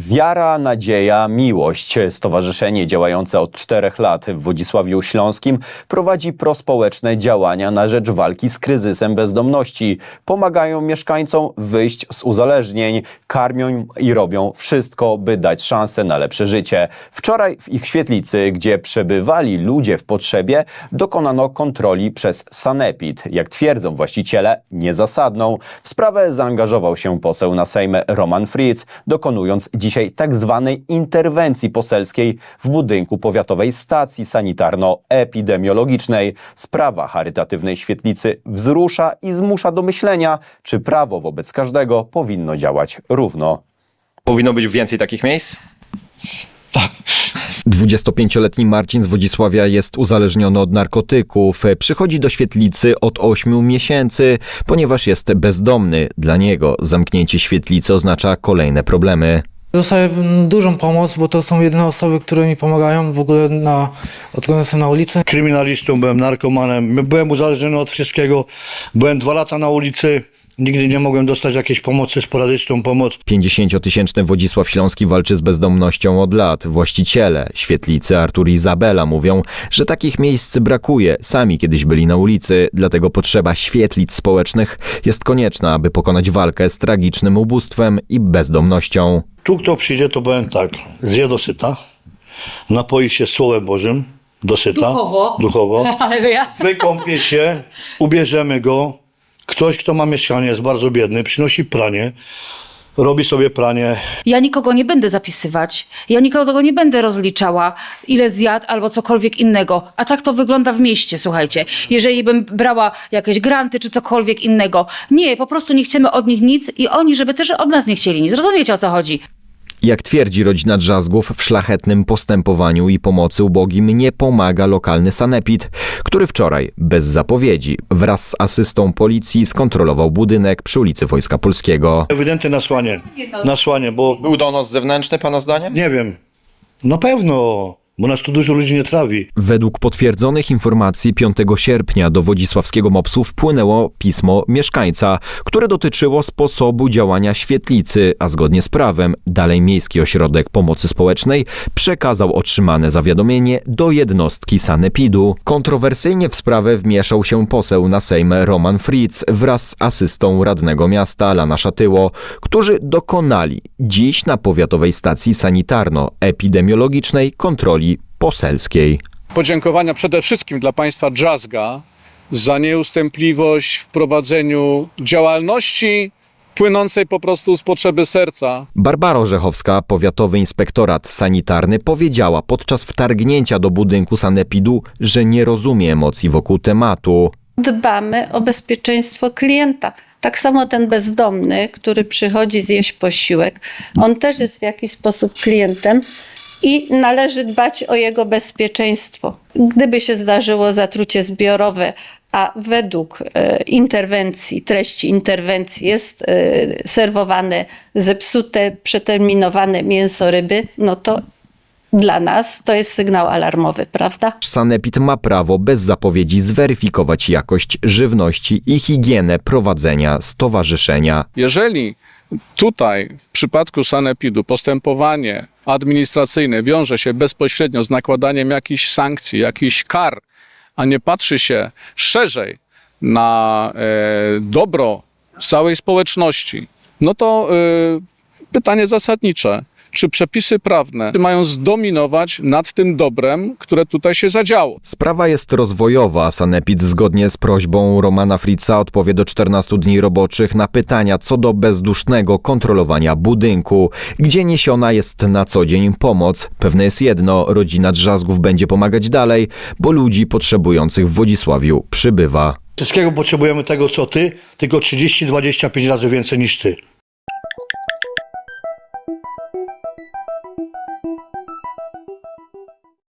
Wiara, nadzieja, miłość. Stowarzyszenie działające od czterech lat w Wodzisławiu Śląskim prowadzi prospołeczne działania na rzecz walki z kryzysem bezdomności. Pomagają mieszkańcom wyjść z uzależnień, karmią i robią wszystko, by dać szansę na lepsze życie. Wczoraj w ich świetlicy, gdzie przebywali ludzie w potrzebie, dokonano kontroli przez Sanepid. Jak twierdzą właściciele, niezasadną. W sprawę zaangażował się poseł na Sejmie Roman Fritz, dokonując dzisiaj tak zwanej interwencji poselskiej w budynku powiatowej stacji sanitarno-epidemiologicznej. Sprawa charytatywnej świetlicy wzrusza i zmusza do myślenia, czy prawo wobec każdego powinno działać równo. Powinno być więcej takich miejsc? 25-letni Marcin z Wodzisławia jest uzależniony od narkotyków. Przychodzi do świetlicy od 8 miesięcy, ponieważ jest bezdomny. Dla niego zamknięcie świetlicy oznacza kolejne problemy. Dostaję dużą pomoc, bo to są jedyne osoby, które mi pomagają w ogóle na, odkąd na ulicy. kryminalistą, byłem narkomanem, byłem uzależniony od wszystkiego. Byłem dwa lata na ulicy, nigdy nie mogłem dostać jakiejś pomocy, sporadyczną pomoc. 50-tysięczny Wodzisław Śląski walczy z bezdomnością od lat. Właściciele świetlicy Artur i Izabela mówią, że takich miejsc brakuje. Sami kiedyś byli na ulicy, dlatego potrzeba świetlic społecznych jest konieczna, aby pokonać walkę z tragicznym ubóstwem i bezdomnością. Tu kto przyjdzie, to powiem tak, zje dosyta, napoi się Słowem Bożym, dosyta, Duchowo. duchowo, Aleluja. wykąpie się, ubierzemy go. Ktoś, kto ma mieszkanie, jest bardzo biedny, przynosi pranie, robi sobie pranie, Ja nikogo nie będę zapisywać. Ja nikogo nie będę rozliczała, ile zjadł albo cokolwiek innego. A tak to wygląda w mieście, słuchajcie. Jeżeli bym brała jakieś granty czy cokolwiek innego. Nie, po prostu nie chcemy od nich nic i oni, żeby też od nas nie chcieli nic. Rozumiecie o co chodzi? Jak twierdzi rodzina Drzazgów, w szlachetnym postępowaniu i pomocy ubogim nie pomaga lokalny sanepid, który wczoraj, bez zapowiedzi, wraz z asystą policji skontrolował budynek przy ulicy Wojska Polskiego. ewidentne nasłanie, nasłanie, bo Był donos zewnętrzny, pana zdaniem? nie wiem, na pewno, bo nas tu dużo ludzi nie trawi. Według potwierdzonych informacji 5 sierpnia do wodzisławskiego MOPS-u wpłynęło pismo mieszkańca, które dotyczyło sposobu działania świetlicy, a zgodnie z prawem dalej Miejski Ośrodek Pomocy Społecznej przekazał otrzymane zawiadomienie do jednostki Sanepidu. Kontrowersyjnie w sprawę wmieszał się poseł na Sejm Roman Fritz wraz z asystą radnego miasta Lana Szatyło, którzy dokonali dziś na powiatowej stacji sanitarno-epidemiologicznej kontroli poselskiej. podziękowania przede wszystkim dla państwa Drzazga za nieustępliwość w prowadzeniu działalności płynącej po prostu z potrzeby serca. Barbara Orzechowska, powiatowy inspektorat sanitarny, powiedziała podczas wtargnięcia do budynku sanepidu, że nie rozumie emocji wokół tematu. dbamy o bezpieczeństwo klienta. Tak samo ten bezdomny, który przychodzi zjeść posiłek, on też jest w jakiś sposób klientem i należy dbać o jego bezpieczeństwo. Gdyby się zdarzyło zatrucie zbiorowe, a według e, interwencji, treści interwencji jest e, serwowane zepsute, przeterminowane mięso ryby, no to dla nas to jest sygnał alarmowy, prawda? Sanepid ma prawo bez zapowiedzi zweryfikować jakość żywności i higienę prowadzenia stowarzyszenia. Jeżeli tutaj w przypadku sanepidu postępowanie administracyjne wiąże się bezpośrednio z nakładaniem jakichś sankcji, jakichś kar, a nie patrzy się szerzej na e, dobro całej społeczności, no to e, pytanie zasadnicze. Czy przepisy prawne mają zdominować nad tym dobrem, które tutaj się zadziało? Sprawa jest rozwojowa. Sanepid zgodnie z prośbą Romana Fritza odpowie do 14 dni roboczych na pytania co do bezdusznego kontrolowania budynku, gdzie niesiona jest na co dzień pomoc. Pewne jest jedno, rodzina Drzazgów będzie pomagać dalej, bo ludzi potrzebujących w Wodzisławiu przybywa. Wszystkiego potrzebujemy tego, co ty, tylko 30-25 razy więcej niż ty.